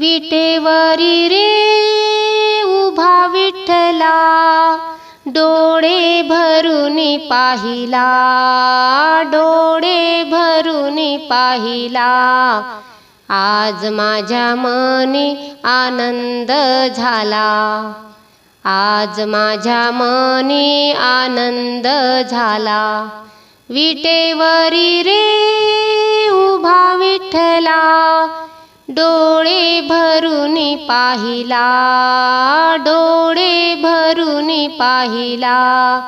विटेवरी रे उभा विठ्ठला डोळे भरून पाहिला डोळे भरून पाहिला. आज माझ्या मनी आनंद झाला. आज माझ्या मनी आनंद झाला. विटेवरी रे उभा विठ्ठला डोळे भरून पाहिला डोळे भरून पाहिला.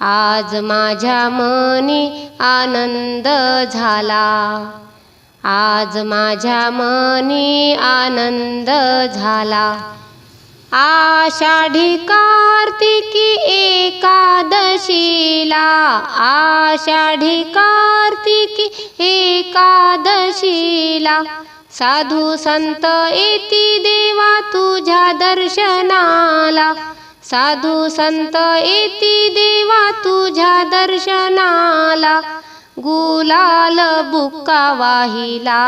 आज माझ्या मनी आनंद झाला. आज माझ्या मनी आनंद झाला. आषाढी कार्तिकी एकादशीला आषाढी कार्तिकी एकादशीला. साधू संत येती देवा तुझ्या दर्शनाला. साधू संत येती देवा तुझ्या दर्शनाला. गुलाल बुक्का वाहिला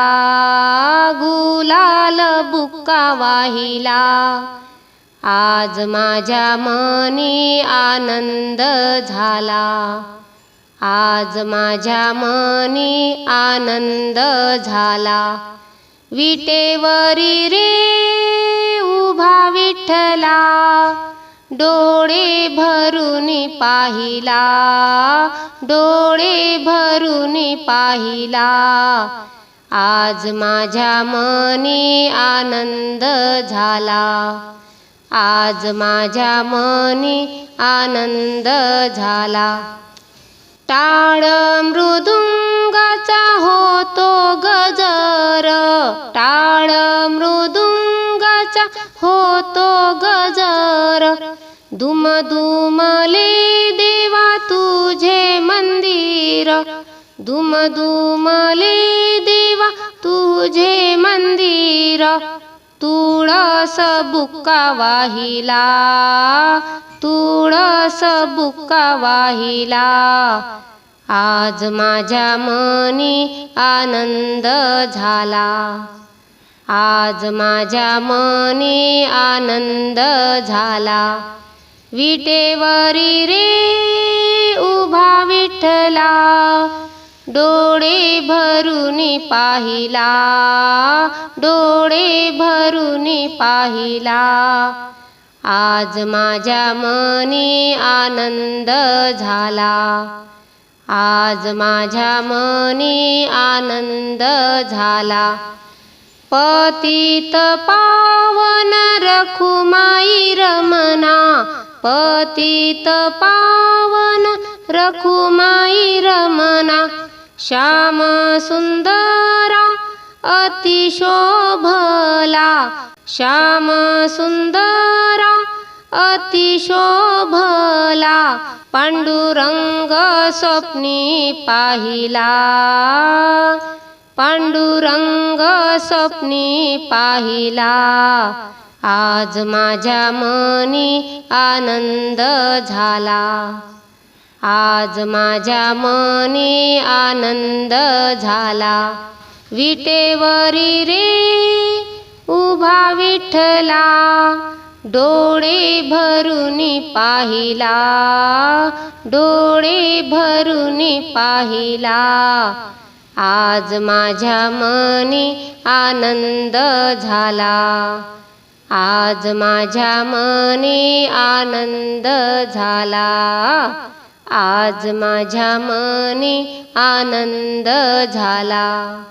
गुलाल बुक्का वाहिला. आज माझ्या मनी आनंद झाला. आज माझ्या मनी आनंद झाला. विटेवरी रे उभा विठला डोळे भरून पाहिला डोळे भरून पाहिला. आज माझ्या मनी आनंद झाला. आज माझ्या मनी आनंद झाला. टाळ मृदुंगाचा होतो गजर टाळ मृदुंगाचा होतो गजर. दुम दुमले देवा तुझे मंदिर दुम दुमले देवा तुझे मंदिर. तुळस बुक्का वाहिला तुळस बुक्का वाहिला आज माझ्या मनी आनंद झाला. आज माझ्या मनी आनंद झाला. विटेवरी रे उभा विठला डोळे भरून पाहिला डोळे भरून पाहिला. आज माझ्या मनी आनंद झाला. आज माझ्या मनी आनंद झाला. पतित पावन रखुमाई रमना. पतित पावन रखुमाई रमना. श्याम सुंदरा अतिशोभला. श्याम सुंदर अतिशोभला पांडुरंग स्वप्नी पाहिला. पांडुरंग स्वप्नी पाहिला. आज माझ्या मनी आनंद झाला. आज माझ्या मनी आनंद झाला. विटेवरी रे उभा विठला डोळे भरून पाहिला डोळे भरून पाहिला. आज माझ्या मनी आनंद झाला. आज माझ्या मनी आनंद झाला. आज माझ्या मनी आनंद झाला.